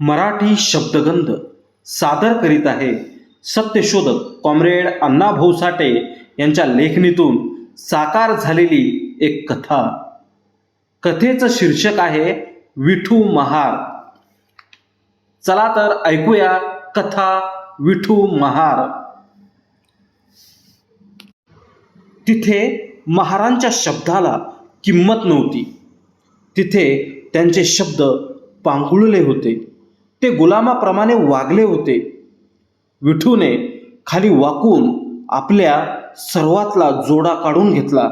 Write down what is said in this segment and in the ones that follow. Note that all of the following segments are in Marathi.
मराठी शब्दगंध सादर करीत आहे सत्यशोधक कॉम्रेड अण्णाभाऊ साठे यांच्या लेखणीतून साकार झालेली एक कथा. कथेचं शीर्षक आहे विठू महार. चला तर ऐकूया कथा विठू महार. तिथे महारांच्या शब्दाला किंमत नव्हती. तिथे त्यांचे शब्द पांगुळले होते. ते गुलामाप्रमाणे वागले होते. विठूने खाली वाकून आपल्या सर्वातला जोडा काढून घेतला.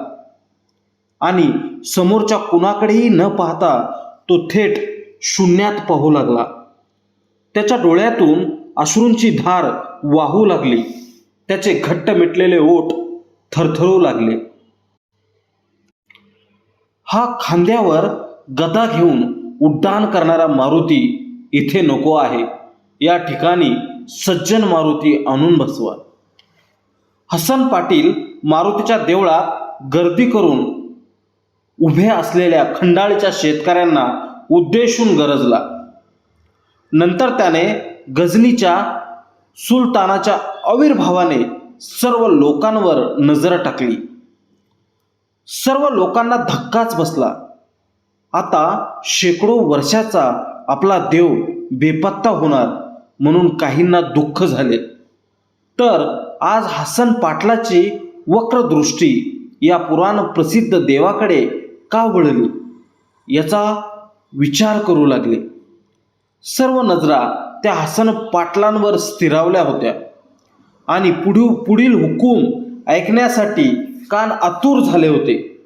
आणि समोरच्या कुणाकडेही न पाहता तो थेट शून्यात पाहू लागला. त्याच्या डोळ्यातून अश्रूंची धार वाहू लागली. त्याचे घट्ट मिटलेले ओठ थरथरू लागले. हा खांद्यावर गदा घेऊन उड्डाण करणारा मारुती इथे नको आहे. या ठिकाणी सज्जन मारुती आणून बसवा. हसन पाटील मारुतीच्या देवळात गर्दी करून उभे असलेल्या खंडाळीच्या शेतकऱ्यांना उद्देशून गरजला. नंतर त्याने गजनीच्या सुलतानाच्या आविर्भावाने सर्व लोकांवर नजर टाकली. सर्व लोकांना धक्काच बसला. आता शेकडो वर्षाचा आपला देव बेपत्ता होणार म्हणून काहींना दुःख झाले. तर आज हसन पाटलाची वक्रदृष्टी या पुराण प्रसिद्ध देवाकडे का वळली? याचा विचार करू लागले. सर्व नजरा त्या हसन पाटलांवर स्थिरावल्या होत्या आणि पुढील पुढील हुकूम ऐकण्यासाठी कान आतुर झाले होते.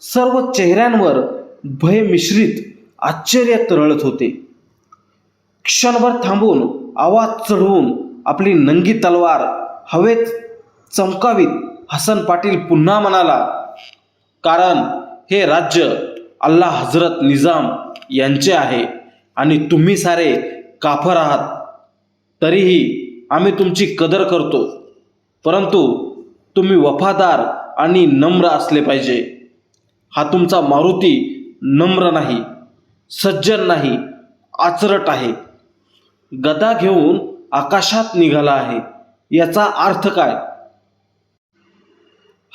सर्व चेहऱ्यांवर भय मिश्रित आश्चर्य तरळत होते. क्षणभर थांबून आवाज चढवून आपली नंगी तलवार हवेत चमकावीत हसन पाटील पुन्हा म्हणाला कारण हे राज्य अल्ला हजरत निजाम यांचे आहे आणि तुम्ही सारे काफर आहात. तरीही आम्ही तुमची कदर करतो. परंतु तुम्ही वफादार आणि नम्र असले पाहिजे. हा तुमचा मारुती नम्र नाही. सज्जन नाही आचरट आहे. गदा घेऊन आकाशात निघाला आहे. याचा अर्थ काय?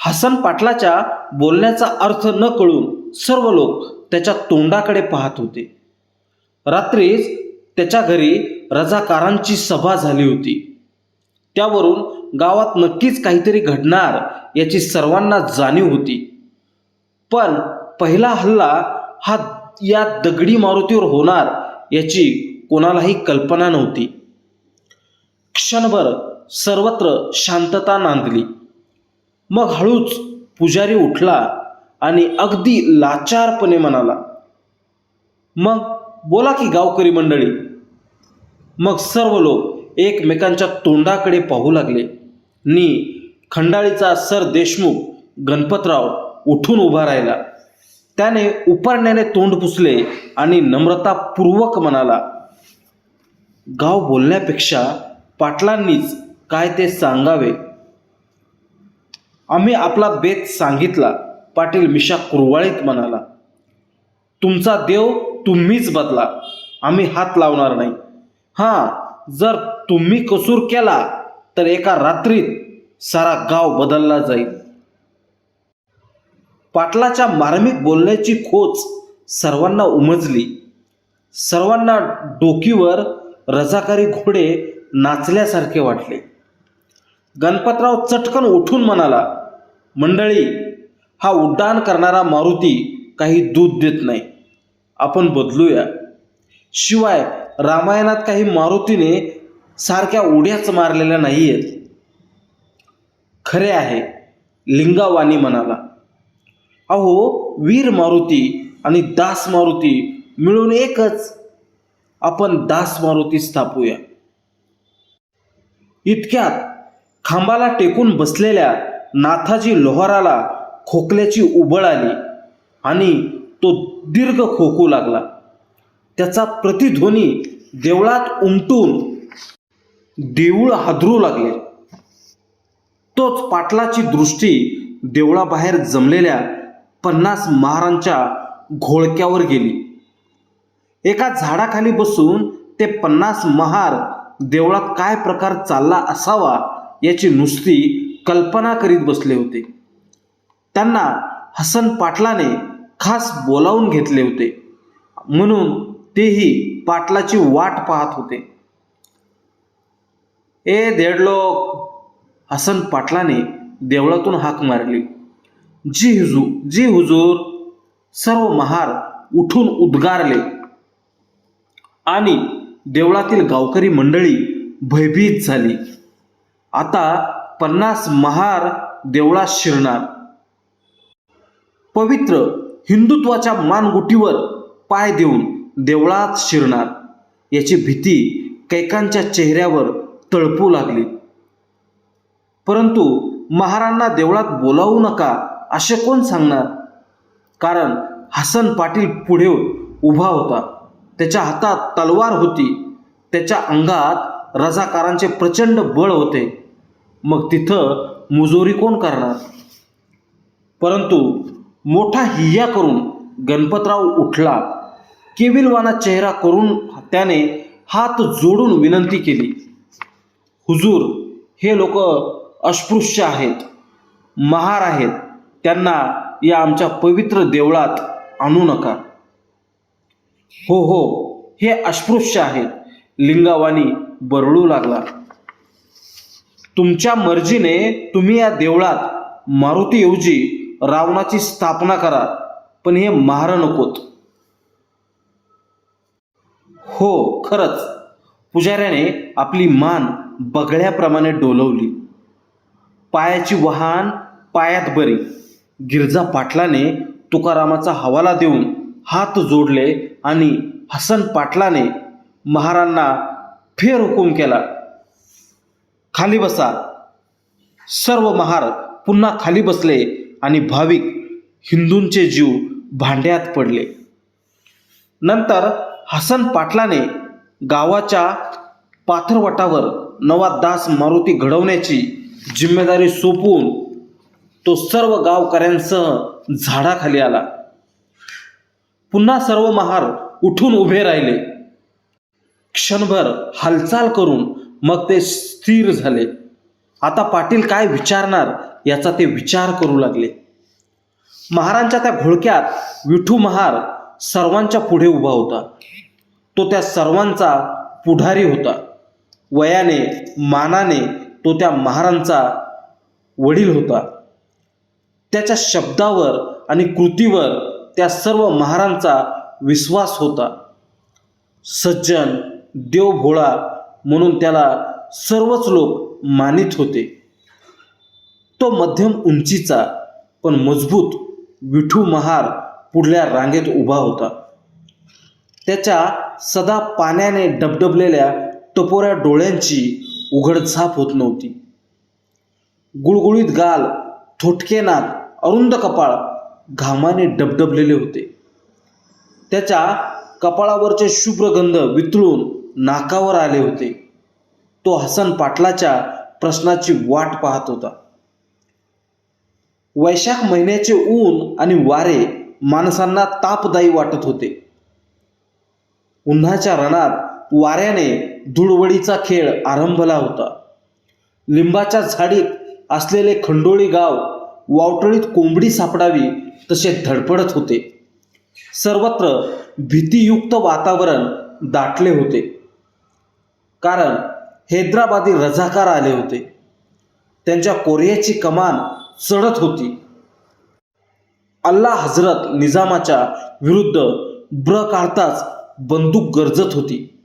हसन पाटलाच्या बोलण्याचा अर्थ न कळून सर्व लोक त्याच्या तोंडाकडे पाहत होते. रात्रीच त्याच्या घरी रजाकारांची सभा झाली होती. त्यावरून गावात नक्कीच काहीतरी घडणार याची सर्वांना जाणीव होती. पण पहिला हल्ला हा या दगडी मारुतीवर होणार याची कोणालाही कल्पना नव्हती. क्षणभर सर्वत्र शांतता नांदली. मग हळूच पुजारी उठला आणि अगदी लाचारपणे म्हणाला मग बोला की गावकरी मंडळी. मग सर्व लोक एकमेकांच्या तोंडाकडे पाहू लागले. नी खंडाळीचा सर देशमुख गणपतराव उठून उभा राहिला. त्याने उपारण्याने तोंड पुसले आणि नम्रतापूर्वक म्हणाला गाव बोलण्यापेक्षा पाटलांनीच काय ते सांगावे? आम्ही आपला बेत सांगितला. पाटील मिशा कुरवाळीत म्हणाला तुमचा देव तुम्हीच बदला. आम्ही हात लावणार नाही. हां जर तुम्ही कसूर केला तर एका रात्रीत सारा गाव बदलला जाईल. पाटलाच्या मार्मिक बोलण्याची खोच सर्वांना उमजली. सर्वांना डोकीवर रजाकारी घोडे नाचल्यासारखे वाटले. गणपतराव चटकन उठून म्हणाला मंडळी हा उड्डाण करणारा मारुती काही दूध देत नाही. आपण बदलूया. शिवाय रामायणात काही मारुतीने सारख्या उड्याच मारलेल्या नाही आहेत खरे आहे लिंगावानी म्हणाला. अहो वीर मारुती आणि दास मारुती मिळून एकच. आपण दास मारुती स्थापूया. इतक्यात खांबाला टेकून बसलेल्या नाथाजी लोहाराला खोकल्याची उबळ आली आणि तो दीर्घ खोकू लागला. त्याचा प्रतिध्वनी देवळात उमटून देऊळ हादरू लागले. तोच पाटलाची दृष्टी देवळाबाहेर जमलेल्या पन्नास महारांच्या घोळक्यावर गेली. एका झाडाखाली बसून ते पन्नास महार देवळात काय प्रकार चालला असावा याची नुसती कल्पना करीत बसले होते. त्यांना हसन पाटलाने खास बोलावून घेतले होते. म्हणून तेही पाटलाची वाट पाहत होते. ए देडलोक हसन पाटलाने देवळातून हाक मारली. जी हुजू जी हुजूर सर्व महार उठून उद्गारले. आणि देवळातील गावकरी मंडळी भयभीत झाली. आता पन्नास महार देवळात शिरणार. पवित्र हिंदुत्वाच्या मानगुटीवर पाय देऊन देवळात शिरणार. याची भीती कैकांच्या चेहऱ्यावर तळपू लागली. परंतु महारांना देवळात बोलावू नका. असे कोण सांगणार? कारण हसन पाटील पुढे उभा होता. त्याच्या हातात तलवार होती. त्याच्या अंगात रजाकारांचे प्रचंड बळ होते. मग तिथं मुजोरी कोण करणार? परंतु मोठा हिय्या करून गणपतराव उठला. केविलवाना चेहरा करून त्याने हात जोडून विनंती केली. हुजूर हे लोक अस्पृश्य आहेत. महार आहेत. त्यांना या आमच्या पवित्र देवळात आणू नका. हो हो हे अस्पृश्य आहेत. लिंगावानी बरळू लागला. तुमच्या मर्जीने तुम्ही या देवळात मारुतीऐवजी रावणाची स्थापना करा पण हे महार नकोत. हो खरंच. पुजाऱ्याने आपली मान बगळ्याप्रमाणे डोलवली. पायाची वहान पायात बरी. गिरजा पाटलाने तुकारामाचा हवाला देऊन हात जोडले आणि हसन पाटलाने महारांना फेर हुकूम केला. खाली बसा. सर्व महार पुन्हा खाली बसले आणि भाविक हिंदूंचे जीव भांड्यात पडले. नंतर हसन पाटलाने गावाच्या पाथरवटावर नवा दास मारुती घडवण्याची जिम्मेदारी सोपवून तो सर्व गावकऱ्यांसह झाडाखाली आला. पुन्हा सर्व महार उठून उभे राहिले. क्षणभर हालचाल करून मग ते स्थिर झाले. आता पाटील काय विचारणार याचा ते विचार करू लागले. महारांच्या त्या घोळक्यात विठू महार सर्वांच्या पुढे उभा होता. तो त्या सर्वांचा पुढारी होता. वयाने मानाने तो त्या महारांचा वडील होता. त्याच्या शब्दावर आणि कृतीवर त्या सर्व महारांचा विश्वास होता. सज्जन देवभोळा म्हणून त्याला सर्वच लोक मानित होते. तो मध्यम उंचीचा पण मजबूत विठू महार पुढल्या रांगेत उभा होता. त्याच्या सदा पाण्याने डबडबलेल्या टपोऱ्या डोळ्यांची उघडझाप होत नव्हती. गुळगुळीत गाल थोटके नाक अरुंद कपाळ घामाने डबडबलेले होते. त्याच्या कपाळावरचे शुभ्रगंध वितळून नाकावर आले होते. तो हसन पाटलाच्या प्रश्नाची वाट पाहत होता. वैशाख महिन्याचे ऊन आणि वारे माणसांना तापदायी वाटत होते. उन्हाच्या रणात वाऱ्याने धुळवडीचा खेळ आरंभला होता. लिंबाच्या झाडीत असलेले खंडोळी गाव वावटळीत कोंबडी सापडावी तसे धडपडत होते. सर्वत्र भीतीयुक्त वातावरण दाटले होते. कारण हैदराबादी रझाकार आले होते. त्यांच्या कोरियाची कमान चढत होती. अल्ला हजरत निजामाच्या विरुद्ध ब्र काढताच बंदूक गरजत होती.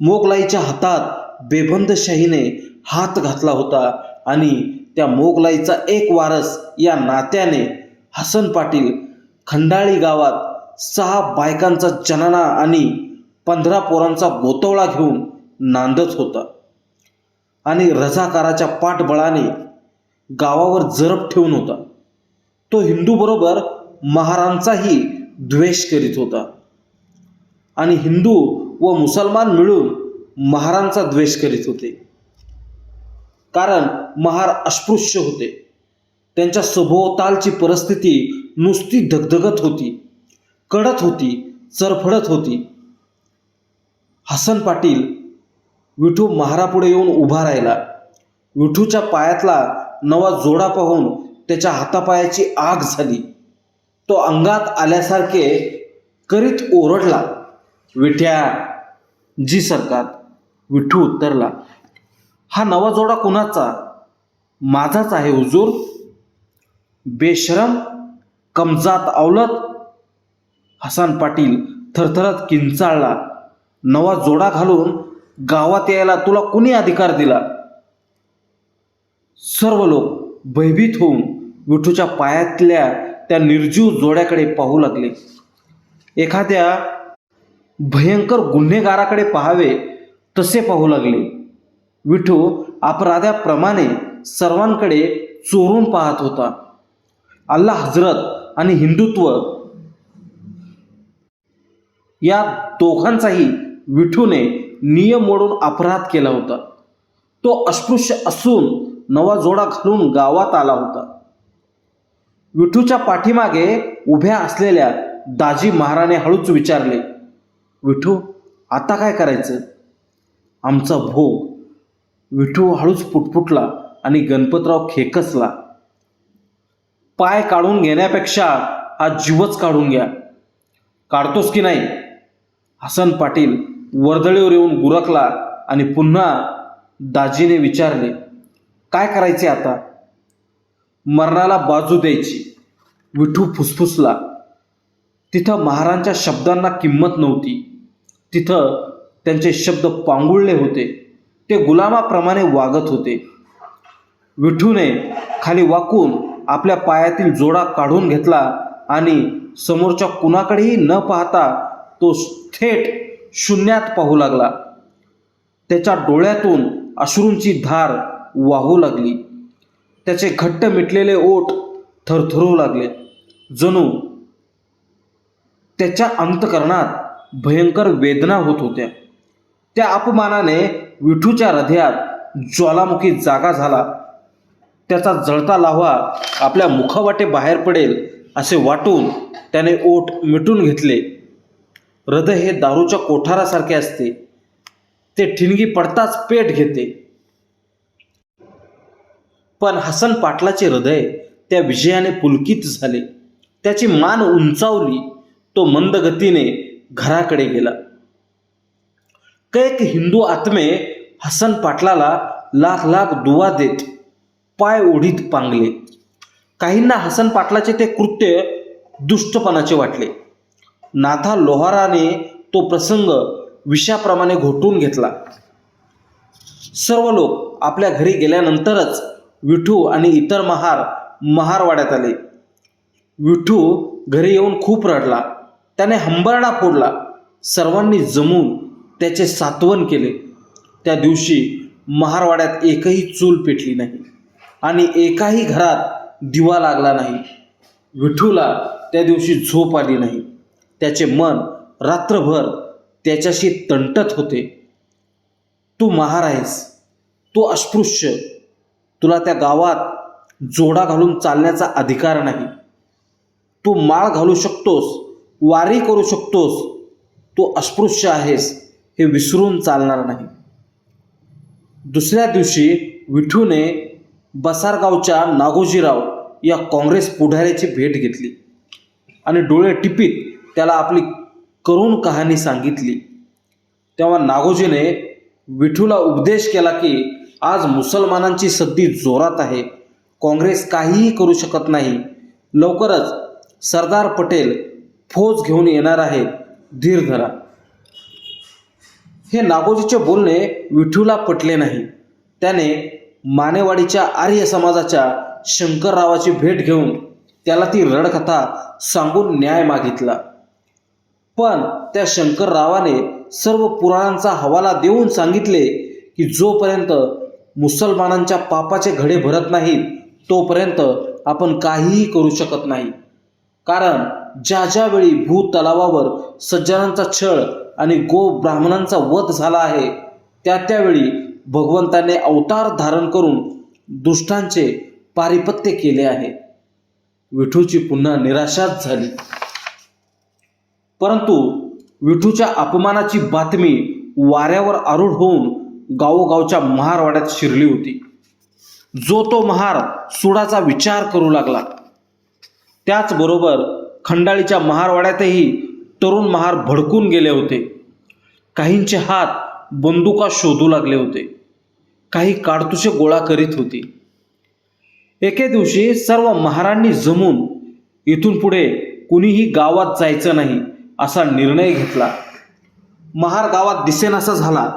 मोगलाईच्या हातात बेबंदशाहीने हात घातला होता आणि त्या मोगलाईचा एक वारस या नात्याने हसन पाटील खंडाळी गावात सहा बायकांचा जनना आणि पंधरा पोरांचा बोतवळा घेऊन नांदत होता. आणि रझाकाराच्या पाठबळाने गावावर जरब ठेवून होता. तो हिंदूबरोबर महारांचाही द्वेष करीत होता. आणि हिंदू व मुसलमान मिळून महारांचा द्वेष करीत होते. कारण महार अस्पृश्य होते. त्यांच्या सभोवतालची परिस्थिती नुसती धगधगत होती. कडत होती चरफडत होती. हसन पाटील विठू महारापुढे येऊन उभा राहिला. विठूच्या पायातला नवा जोडा पाहून त्याच्या हातापायाची आग झाली. तो अंगात आल्यासारखे करीत ओरडला. विठ्या जी सरकार. विठू उत्तरला हा नवा जोडा कुणाचा? माझाच आहे हुजूर बेशरम कमजात अवलत हसन पाटील थरथरत किंचाळला नवा जोडा घालून गावात यायला तुला कुणी अधिकार दिला? सर्व लोक भयभीत होऊन विठूच्या पायातल्या त्या निर्जीव जोड्याकडे पाहू लागले. एखाद्या भयंकर गुन्हेगाराकडे पाहावे तसे पाहू लागले. विठू अपराध्याप्रमाणे सर्वांकडे चोरून पाहत होता. अल्ला हजरत आणि हिंदुत्व या दोघांचाही विठूने नियम मोडून अपराध केला होता. तो अस्पृश्य असून नवा जोडा घालून गावात आला होता. विठूच्या पाठीमागे उभ्या असलेल्या दाजी महाराने हळूच विचारले विठू आता काय करायचं? आमचा भोग. विठू हळूच पुटपुटला आणि गणपतराव खेकसला. पाय काढून घेण्यापेक्षा हा जीवच काढून घ्या. काढतोस की नाही? हसन पाटील वर्दळीवर येऊन गुरकला आणि पुन्हा दाजीने विचारले काय करायचे आता? मरणाला बाजू द्यायची. विठू फुसफुसला. तिथं महारांच्या शब्दांना किंमत नव्हती. तिथं त्यांचे शब्द पांगुळले होते. ते गुलामाप्रमाणे वागत होते. विठूने खाली वाकून आपल्या पायातील जोडा काढून घेतला आणि समोरच्या कुणाकडेही न पाहता तो थेट शून्यात पाहू लागला. त्याच्या डोळ्यातून अश्रूंची धार वाहू लागली. त्याचे घट्ट मिटलेले ओठ थरथरू लागले. जणू त्याच्या अंतकरणात भयंकर वेदना होत होत्या. त्या अपमानाने विठूच्या हृदयात ज्वालामुखी जागा झाला. त्याचा जळता लाव्हा आपल्या मुखावाटे बाहेर पडेल असे वाटून त्याने ओठ मिटून घेतले. हृदय हे दारूच्या कोठारासारखे असते. ते ठिणगी पडताच पेट घेते. पण हसन पाटलाचे हृदय त्या विजयाने पुलकित झाले. त्याची मान उंचावली. तो मंद गतीने घराकडे गेला. कैक हिंदू आत्मे हसन पाटलाला लाख लाख दुवा देत पाय ओढीत पांगले. काहींना हसन पाटलाचे ते कृत्य दुष्टपणाचे वाटले. नाथा लोहाराने तो प्रसंग विषाप्रमाणे घोटून घेतला. सर्व लोक आपल्या घरी गेल्यानंतरच विठू आणि इतर महार महारवाड्यात आले. विठू घरी येऊन खूप रडला. त्याने हंबरडा फोडला. सर्वांनी जमून त्याचे सात्वन केले. त्या दिवशी महारवाड्यात एकही चूल पेटली नाही. आणि एकाही घरात दिवा लागला नाही. विठूला त्या दिवशी झोप आली नाही. त्याचे मन रात्रभर त्याच्याशी तंटत होते. तू महार आहेस. तू अस्पृश्य. तुला त्या गावात जोडा घालून चालण्याचा अधिकार नाही. तू माळ घालू शकतोस वारी करू शकतोस. तू अस्पृश्य आहेस हे विसरून चालणार नाही. दुसऱ्या दिवशी विठूने बसारगावच्या नागोजीराव या काँग्रेस पुढाऱ्याची भेट घेतली. आणि डोळे टिपीत त्याला आपली करुण कहाणी सांगितली. तेव्हा नागोजीने विठूला उपदेश केला की आज मुसलमानांची सद्दी जोरात आहे. काँग्रेस काहीही करू शकत नाही. लवकरच सरदार पटेल फौज घेऊन येणार आहेत. धीर धरा. हे नागोजीचे बोलणे विठूला पटले नाही. त्याने मानेवाडीच्या आर्य समाजाच्या शंकररावाची भेट घेऊन त्याला ती रडकथा सांगून न्याय मागितला. पण त्या शंकररावाने सर्व पुराणांचा हवाला देऊन सांगितले की जोपर्यंत मुसलमानांच्या पापाचे घडे भरत नाहीत तोपर्यंत आपण काहीही करू शकत नाही. कारण ज्या ज्यावेळी भू तलावावर सज्जनांचा छळ आणि गो ब्राह्मणांचा वध झाला आहे त्या त्यावेळी भगवंताने अवतार धारण करून दुष्टांचे पारिपत्य केले आहे. विठूची पुन्हा निराशाच झाली. परंतु विठूच्या अपमानाची बातमी वाऱ्यावर आरूढ होऊन गावोगावच्या महारवाड्यात शिरली होती. जो तो महार सुडाचा विचार करू लागला. त्याचबरोबर खंडाळीच्या महारवाड्यातही तरुण महार भडकून गेले होते. काहींचे हात बंदुका शोधू लागले होते. काही काडतुसे गोळा करीत होती. एके दिवशी सर्व महारांनी जमून इथून पुढे कुणीही गावात जायचं नाही असा निर्णय घेतला. महार गावात दिसेनासा झाला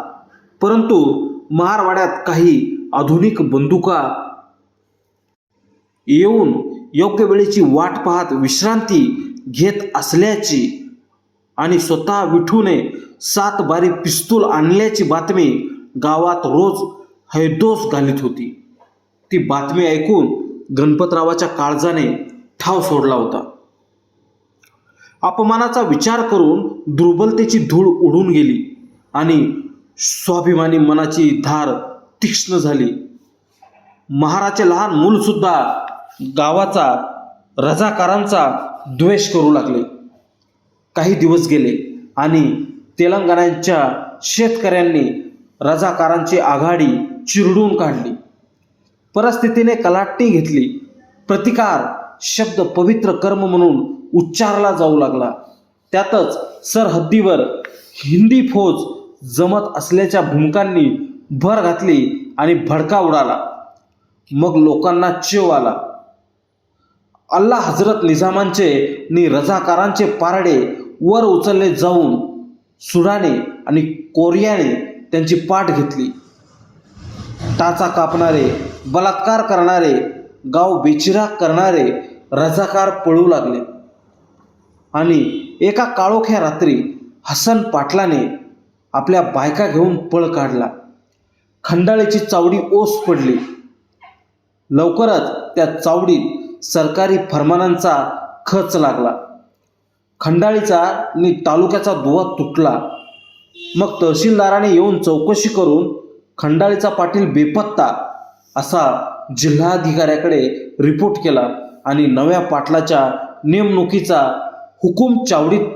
परंतु महारवाड्यात काही आधुनिक बंदुका येऊन योग्य वेळेची वाट पाहत विश्रांती घेत असल्याची आणि स्वतः विठूने सात बारी पिस्तूल आणल्याची बातमी गावात रोज हैदोस घालीत होती. ती बातमी ऐकून गणपतरावाच्या काळजाने ठाव सोडला होता. अपमानाचा विचार करून दुर्बलतेची धूळ उडून गेली आणि स्वाभिमानी मनाची धार तीक्ष्ण झाली. महाराचे लहान मूलसुद्धा गावाचा रजाकारांचा द्वेष करू लागले. काही दिवस गेले आणि तेलंगणाच्या शेतकऱ्यांनी रजाकारांची आघाडी चिरडून काढली. परिस्थितीने कलाट्टी घेतली. प्रतिकार शब्द पवित्र कर्म म्हणून उच्चारला जाऊ लागला. त्यातच सरहद्दीवर हिंदी फौज जमत असल्याच्या भूमिकांनी भर घातली आणि भडका उडाला. मग लोकांना चेव आला. अल्ला हजरत निजामांचे नि रजाकारांचे पारडे वर उचलले जाऊन सुडाने आणि कोरियाने त्यांची पाठ घेतली. टाचा कापणारे बलात्कार करणारे गाव बेचिरा करणारे रजाकार पळू लागले. आणि एका काळोख्या रात्री हसन पाटलाने आपल्या बायका घेऊन पळ काढला. खंडाळीची चावडी ओस पडली. लवकरच त्या चावडीत सरकारी फरमानांचा खच लागला. खंडाळीचा नि तालुक्याचा दुवा तुटला. मग तहसीलदाराने येऊन चौकशी करून खंडाळीचा पाटील बेपत्ता असा जिल्हाधिकाऱ्याकडे रिपोर्ट केला आणि नव्या पाटलाच्या नेमणुकीचा हुकूम चावडीत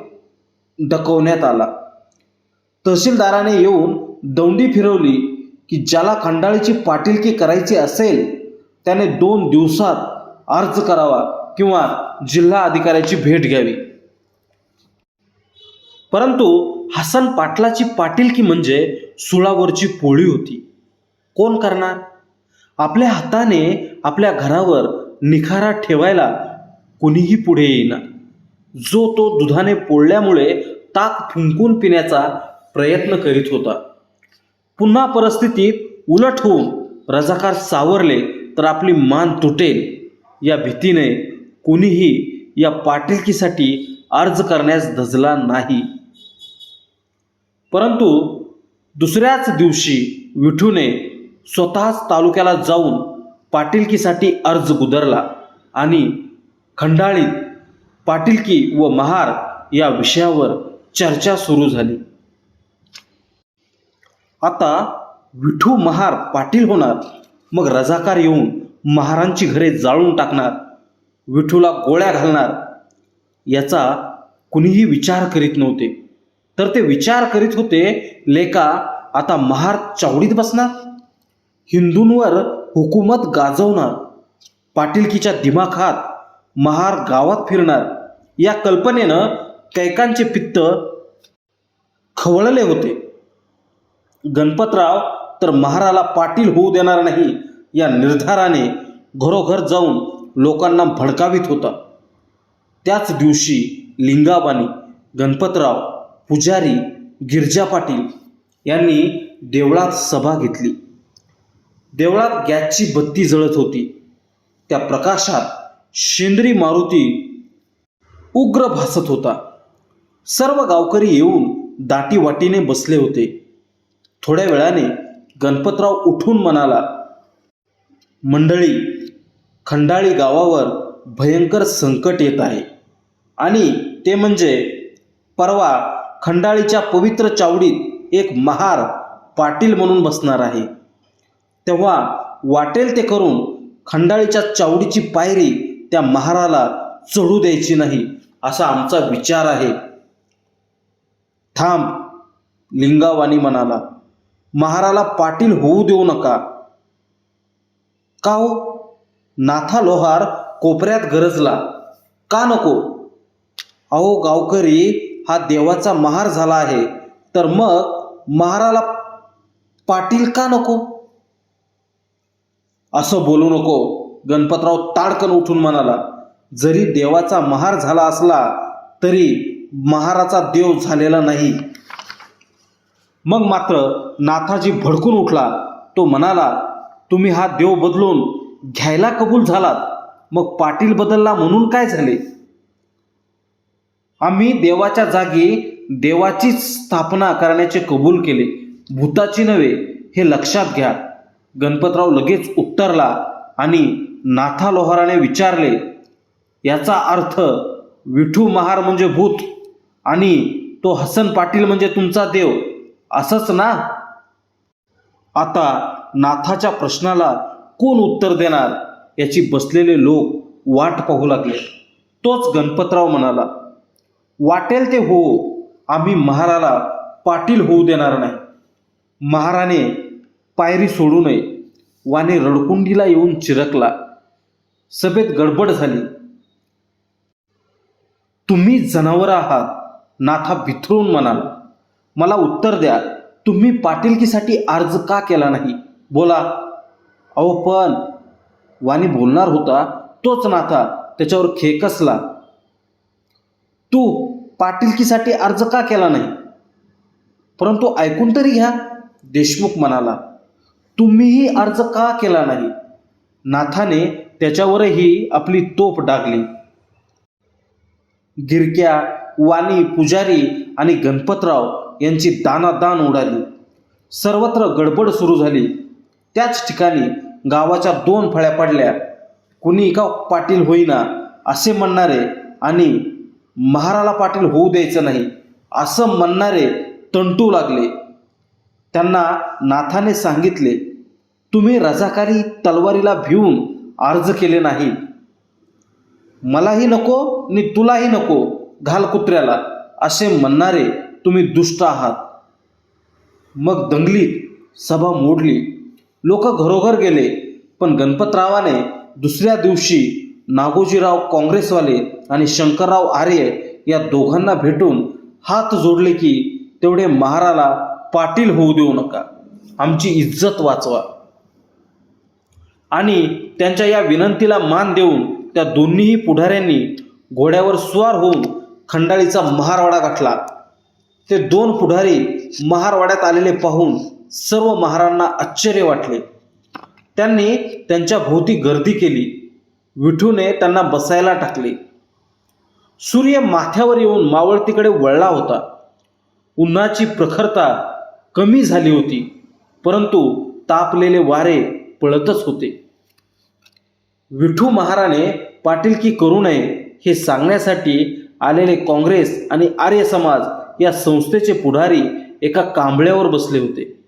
डकवण्यात आला. तहसीलदाराने येऊन दौंडी फिरवली की ज्याला खंडाळीची पाटीलकी करायची असेल त्याने दोन दिवसात अर्ज करावा किंवा जिल्हा अधिकाऱ्याची भेट घ्यावी. परंतु हसन पाटलाची पाटीलकी म्हणजे सुळावरची पोळी होती. कोण करणार? आपल्या हाताने आपल्या घरावर निखारा ठेवायला कुणीही पुढे येईना. जो तो दुधाने पोळल्यामुळे ताक फुंकून पिण्याचा प्रयत्न करीत होता. पुन्हा परिस्थितीत उलट होऊन रजाकार सावरले तर आपली मान तुटेल. या भीतीने कुणीही या पाटीलकीसाठी अर्ज करण्यास धजला नाही. परंतु दुसऱ्याच दिवशी विठूने स्वतःच तालुक्याला जाऊन पाटीलकीसाठी अर्ज गुदरला आणि खंडाळीत पाटीलकी व महार या विषयावर चर्चा सुरू झाली. आता विठू महार पाटील होणार मग रजाकार येऊन महारांची घरे जाळून टाकणार विठूला गोळ्या घालणार याचा कुणीही विचार करीत नव्हते. तर ते विचार करीत होते लेका आता महार चावडीत बसणार. हिंदूंवर हुकूमत गाजवणार. पाटीलकीच्या दिमाखात महार गावात फिरणार. या कल्पनेनं कैकांचे पित्त खवळले होते. गणपतराव तर महाराला पाटील होऊ देणार नाही. या निर्धाराने घरोघर जाऊन लोकांना भडकावित होता. त्याच दिवशी लिंगाबानी गणपतराव पुजारी गिरजा पाटील यांनी देवळात सभा घेतली. देवळात गॅसची बत्ती जळत होती. त्या प्रकाशात शेंद्री मारुती उग्र भासत होता. सर्व गावकरी येऊन दाटीवाटीने बसले होते. थोड्या वेळाने गणपतराव उठून म्हणाला मंडळी खंडाळी गावावर भयंकर संकट येत आहे आणि ते म्हणजे परवा खंडाळीच्या पवित्र चावडीत एक महार पाटील म्हणून बसणार आहे. तेव्हा वाटेल ते करून खंडाळीच्या चावडीची पायरी त्या महाराला चढू द्यायची नाही असा आमचा विचार आहे. थांब लिंगावानी म्हणाला महाराला पाटील होऊ देऊ नका. का हो? नाथा लोहार कोपऱ्यात गरजला. का नको? अहो गावकरी हा देवाचा महार झाला आहे. तर मग महाराला पाटील का नको? असं बोलू नको. गणपतराव ताडकन उठून म्हणाला जरी देवाचा महार झाला असला तरी महाराचा देव झालेला नाही. मग मात्र नाथाजी भडकून उठला. तो म्हणाला तुम्ही हा देव बदलून घ्यायला कबूल झालात. मग पाटील बदलला म्हणून काय झाले? आम्ही देवाच्या जागी देवाचीच स्थापना करण्याचे कबूल केले. भूताची नव्हे हे लक्षात घ्या. गणपतराव लगेच उत्तरला आणि नाथा लोहाराने विचारले याचा अर्थ विठू महार म्हणजे भूत आणि तो हसन पाटील म्हणजे तुमचा देव असंच ना? आता नाथाच्या प्रश्नाला कोण उत्तर देणार? याची बसलेले लोक वाट पाहू लागले. तोच गणपतराव म्हणाला वाटेल ते हो आम्ही महाराला पाटील होऊ देणार नाही. महाराने पायरी सोडू नये. वाने रडकुंडीला येऊन चिरकला. सभेत गडबड झाली. तुम्ही जनावर आहात नाथा भिथरून म्हणाला. मला उत्तर द्या तुम्ही पाटीलकीसाठी अर्ज का केला नाही? बोला. अहो पण वाणी बोलणार होता तोच नाथा त्याच्यावर खेकसला. तू पाटीलकीसाठी अर्ज का केला नाही? परंतु ऐकून तरी घ्या देशमुख म्हणाला. तुम्हीही अर्ज का केला नाही? नाथाने त्याच्यावरही आपली तोप डागली. गिरक्या वाणी पुजारी आणि गणपतराव यांची दानादान उडाली. सर्वत्र गडबड सुरू झाली. त्याच ठिकाणी गावाच्या दोन फळ्या पडल्या. कुणी का पाटील होईना असे म्हणणारे आणि महाराला पाटील होऊ द्यायचं नाही असं म्हणणारे तंटू लागले. त्यांना नाथाने सांगितले तुम्ही रजाकारी तलवारीला भिवून अर्ज केले नाही. मलाही नको नि तुलाही नको घाल कुत्र्याला असे म्हणणारे तुम्ही दुष्ट आहात. मग दंगलीत सभा मोडली. लोक घरोघर गेले पण गणपतरावाने दुसऱ्या दिवशी नागोजीराव काँग्रेसवाले आणि शंकरराव आर्य या दोघांना भेटून हात जोडले की तेवढे महाराला पाटील होऊ देऊ नका. आमची इज्जत वाचवा. आणि त्यांच्या या विनंतीला मान देऊन त्या दोन्हीही पुढाऱ्यांनी घोड्यावर स्वार होऊन खंडाळीचा महारवाडा गाठला. ते दोन पुढारी महारवाड्यात आलेले पाहून सर्व महारांना आश्चर्य वाटले. त्यांनी त्यांच्या भोवती गर्दी केली. विठूने त्यांना बसायला टाकले. सूर्य माथ्यावर येऊन मावळतीकडे वळला होता. उन्हाची प्रखरता कमी झाली होती परंतु तापलेले वारे पळतच होते. विठू महाराने पाटीलकी करू नये हे सांगण्यासाठी आलेले काँग्रेस आणि आर्य समाज या संस्थेचे पुढारी एका कांबळ्यावर बसले होते.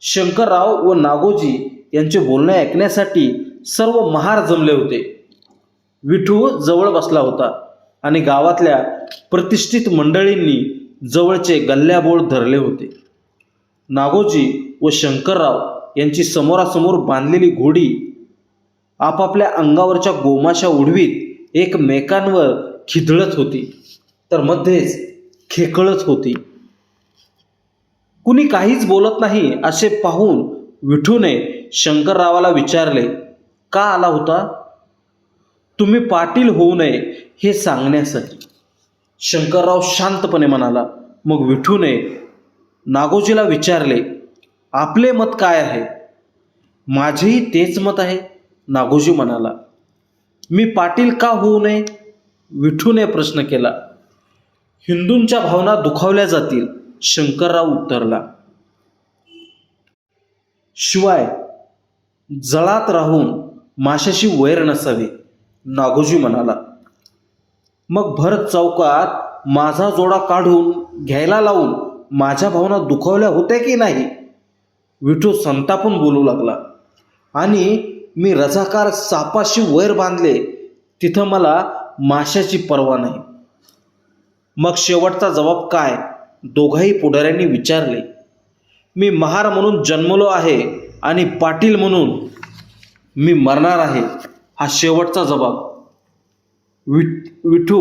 शंकरराव व नागोजी यांचे बोलणे ऐकण्यासाठी सर्व महार जमले होते. विठू जवळ बसला होता आणि गावातल्या प्रतिष्ठित मंडळींनी जवळचे गल्ल्याबोळ धरले होते. नागोजी व शंकरराव यांची समोरासमोर बांधलेली घोडी आपापल्या अंगावरच्या गोमाशा उडवीत एकमेकांवर खिदळत होती तर मध्येच खेकळत होती. कुणी काहीच बोलत नाही असे पाहून विठूने शंकररावाला विचारले का आला होता? तुम्ही पाटील होऊ नये हे सांगण्यासाठी. शंकरराव शांतपणे म्हणाला मग विठूने नागोजीला विचारले आपले मत काय आहे? माझेही तेच मत आहे नागोजी म्हणाला. मी पाटील का होऊ नये? विठूने प्रश्न केला. हिंदूंच्या भावना दुखावल्या जातील शंकरराव उत्तरला. शिवाय जळात राहून माशाशी वैर नसावे. नागोजी म्हणाला मग भरत चौकात माझा जोडा काढून घ्यायला लावून माझ्या भावना दुखावल्या होत्या की नाही? विठू संतापून बोलू लागला आणि मी रजाकार सापाशी वैर बांधले तिथं मला माशाची पर्वा नाही. मग शेवटचा जबाब काय? दोघाही पुढाऱ्यांनी विचारले मी महार म्हणून जन्मलो आहे आणि पाटील म्हणून मी मरणार आहे हा शेवटचा जबाब. विठ विठू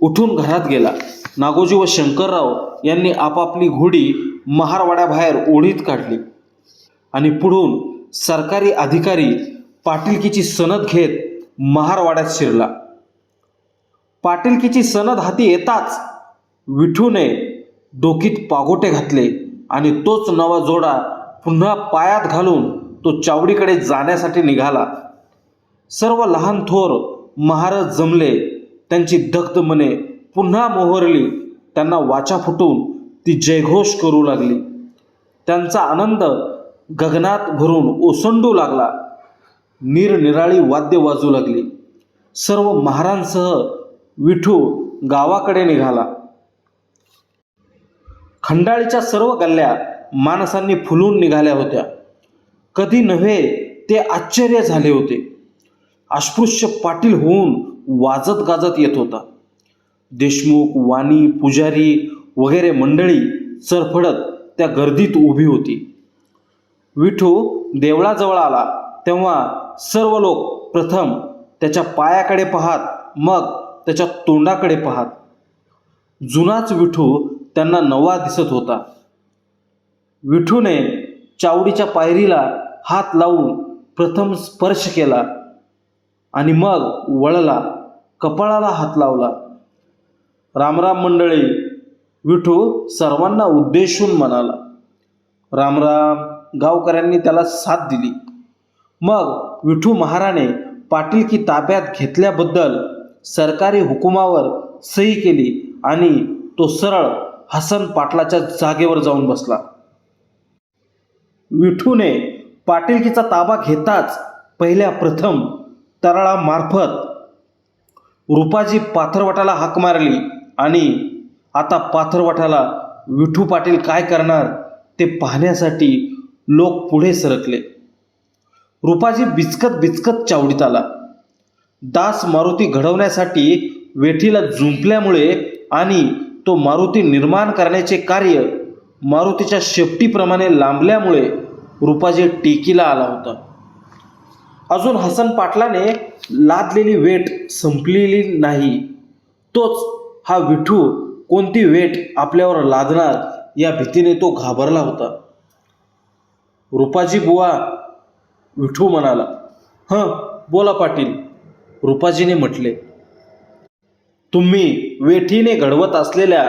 उठून घरात गेला. नागोजी व शंकरराव यांनी आपापली घोडी महारवाड्याबाहेर ओढीत काढली. आणि पुढून सरकारी अधिकारी पाटीलकीची सनद घेत महारवाड्यात शिरला. पाटीलकीची सनद हाती येताच विठूने डोकीत पागोटे घातले आणि तोच नवा जोडा पुन्हा पायात घालून तो चावडीकडे जाण्यासाठी निघाला. सर्व लहान थोर महाराज जमले. त्यांची दग्ध मने पुन्हा मोहरली. त्यांना वाचा फुटून ती जयघोष करू लागली. त्यांचा आनंद गगनात भरून ओसंडू लागला. निरनिराळी वाद्य वाजू लागली. सर्व महारांसह विठू गावाकडे निघाला. खंडाळीच्या सर्व गल्ल्या माणसांनी फुलून निघाल्या होत्या. कधी नव्हे ते आश्चर्य झाले होते. अस्पृश्य पाटील होऊन वाजत गाजत येत होता. देशमुख वाणी पुजारी वगैरे मंडळी सरफडत त्या गर्दीत उभी होती. विठू देवळाजवळ आला. तेव्हा सर्व लोक प्रथम त्याच्या पायाकडे पाहात मग त्याच्या तोंडाकडे पाहात. जुनाच विठू त्यांना नवा दिसत होता. विठूने चावडीच्या पायरीला हात लावून प्रथम स्पर्श केला आणि मग वळला कपाळाला हात लावला. रामराम मंडळी विठू सर्वांना उद्देशून म्हणाला. रामराम गावकऱ्यांनी त्याला साथ दिली. मग विठू महाराने पाटीलकी ताब्यात घेतल्याबद्दल सरकारी हुकुमावर सही केली आणि तो सरळ हसन पाटलाच्या जागेवर जाऊन बसला. विठूने पाटीलकीचा ताबा घेताच पहिल्या प्रथम तराळामार्फत रुपाजी पाथरवटाला हाक मारली आणि आता पाथरवटाला विठू पाटील काय करणार ते पाहण्यासाठी लोक पुढे सरकले. रुपाजी बिचकत बिचकत चावडीत आला. दास मारुती घडवण्यासाठी वेठीला जुंपल्यामुळे आणि तो मारुती निर्माण करण्याचे कार्य मारुतीच्या शेपटीप्रमाणे लांबल्यामुळे रुपाजी टेकीला आला होता. अजून हसन पाटलाने लादलेली वेट संपलेली नाही. तोच हा विठू कोणती वेट आपल्यावर लादणार या भीतीने तो घाबरला होता. रुपाजी बुवा विठू म्हणाला हं बोला पाटील रुपाजीने म्हटले. तुम्ही वेठीने घडवत असलेल्या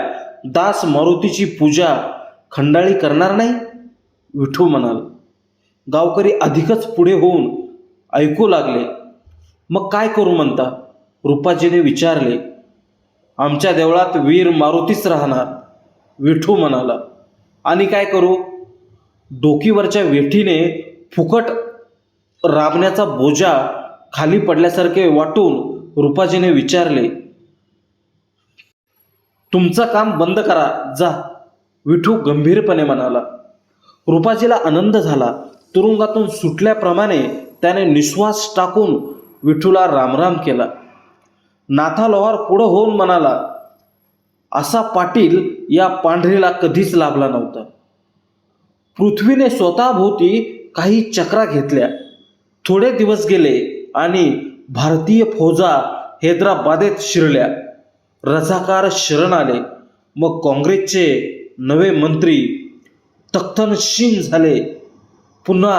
दास मारुतीची पूजा खंडाळी करणार नाही? विठू म्हणाला. गावकरी अधिकच पुढे होऊन ऐकू लागले. मग काय करू म्हणता? रुपाजीने विचारले आमच्या देवळात वीर मारुतीच राहणार विठू म्हणाला. आणि काय करू? डोकीवरच्या वेठीने फुकट राबण्याचा बोजा खाली पडल्यासारखे वाटून रुपाजीने विचारले तुमचं काम बंद करा जा विठू गंभीरपणे म्हणाला. रुपाजीला आनंद झाला. तुरुंगातून सुटल्याप्रमाणे त्याने निश्वास टाकून विठूला रामराम केला. नाथा लोहार पुढं होऊन म्हणाला असा पाटील या पांढरीला कधीच लाभला नव्हता. पृथ्वीने स्वतःभोवती काही चक्रा घेतल्या. थोडे दिवस गेले आणि भारतीय फौजा हैदराबादेत शिरल्या. रझाकार शरण आले. मग काँग्रेसचे नवे मंत्री तख्तनशीन झाले. पुन्हा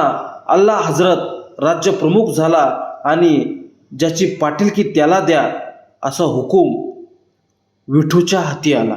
अल्ला हजरत राज्यप्रमुख झाला आणि ज्याची पाटीलकी त्याला द्या असा हुकूम विठूच्या हाती आला.